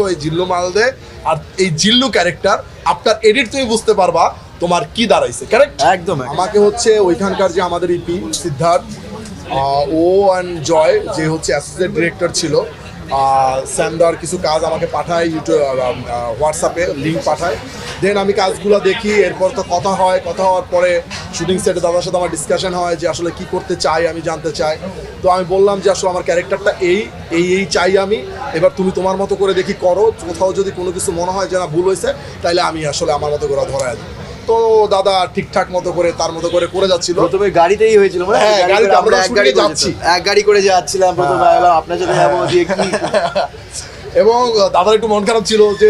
দেখো এই জিল্লু মাল মালদে আর এই জিল্লু ক্যারেক্টার আপনার এডিট তুমি বুঝতে পারবা তোমার কি দাঁড়াইছে কারেক্ট একদম আমাকে হচ্ছে ওইখানকার যে আমাদের ইপি সিদ্ধার্থ ও অ্যান্ড জয় যে হচ্ছে অ্যাসোসিয়েট ডিরেক্টর ছিল স্যামদার কিছু কাজ আমাকে পাঠায় ইউটিউব হোয়াটসঅ্যাপে লিঙ্ক পাঠায়। দেন আমি কাজগুলো দেখি এরপর তো কথা হয় কথা হওয়ার পরে শুটিং সেটে দাদার সাথে আমার ডিসকাশন হয় যে আসলে কি করতে চাই আমি জানতে চাই। তো আমি বললাম যে আসলে আমার ক্যারেক্টারটা এই এই এই চাই আমি। এবার তুমি তোমার মতো করে দেখি করো। কোথাও যদি কোনো কিছু মনে হয় যে না ভুল হয়েছে তাহলে আমি আসলে আমার মতো করে ধরা যাবে তো দাদা ঠিকঠাক মতো করে তার মতো করে করে যাচ্ছিল। প্রথমে গাড়িতেই হয়েছিল মানে হ্যাঁ, গাড়িতে আমরা এক গাড়ি করে যাচ্ছি। এক গাড়ি করে যাচ্ছিলাম প্রথমে আপনার সাথে যাব দিয়ে এবং দাদার একটু মন খারাপ ছিল যে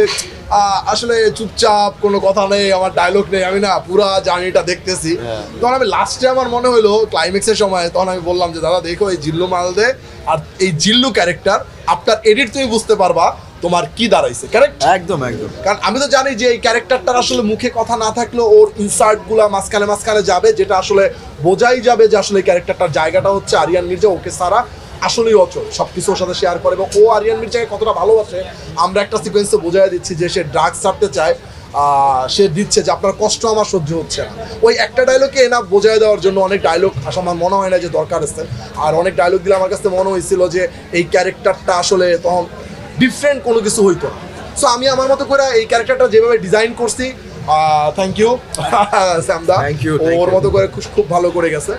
আসলে চুপচাপ কোনো কথা নেই আমার ডায়লগ নেই আমি না পুরা জার্নিটা দেখতেছি। হ্যাঁ। তখন আমি লাস্টে আমার মনে হলো ক্লাইম্যাক্সের সময় তখন আমি বললাম যে দাদা দেখো এই জিল্লু মালদে আর এই জিল্লু ক্যারেক্টার আপনার এডিট তুমি বুঝতে পারবা তোমার কি দাঁড়াইছে কারেক্ট একদম একদম। কারণ আমি তো জানি যে এই ক্যারেক্টারটার আসলে মুখে কথা না থাকলেও ওর ইনসার্টগুলা মাঝখানে মাঝখানে যাবে যেটা আসলে বোঝাই যাবে যে আসলে ক্যারেক্টারটার জায়গাটা হচ্ছে আরিয়ান মির্জা ওকে সারা আসলেই অচল। সবকিছু ওর সাথে শেয়ার করে এবং ও আরিয়ান মির্জাকে কতটা ভালোবাসে আমরা একটা সিকোয়েন্সে বোঝাই দিচ্ছি যে সে ড্রাগস ছাড়তে চায় সে দিচ্ছে যে আপনার কষ্ট আমার সহ্য হচ্ছে না। ওই একটা ডায়লগে না বোঝাই দেওয়ার জন্য অনেক ডায়লগ আসলে আমার মনে হয় না যে দরকার আছে। আর অনেক ডায়লগ দিলে আমার কাছে মনে হয়েছিল যে এই ক্যারেক্টারটা আসলে তখন ডিফারেন্ট কোনো কিছু হইতো না। সো আমি আমার মতো করে এই ক্যারেক্টারটা যেভাবে ডিজাইন করছি থ্যাংক ইউ স্যামদা ওর মতো করে খুব খুব ভালো করে গেছে।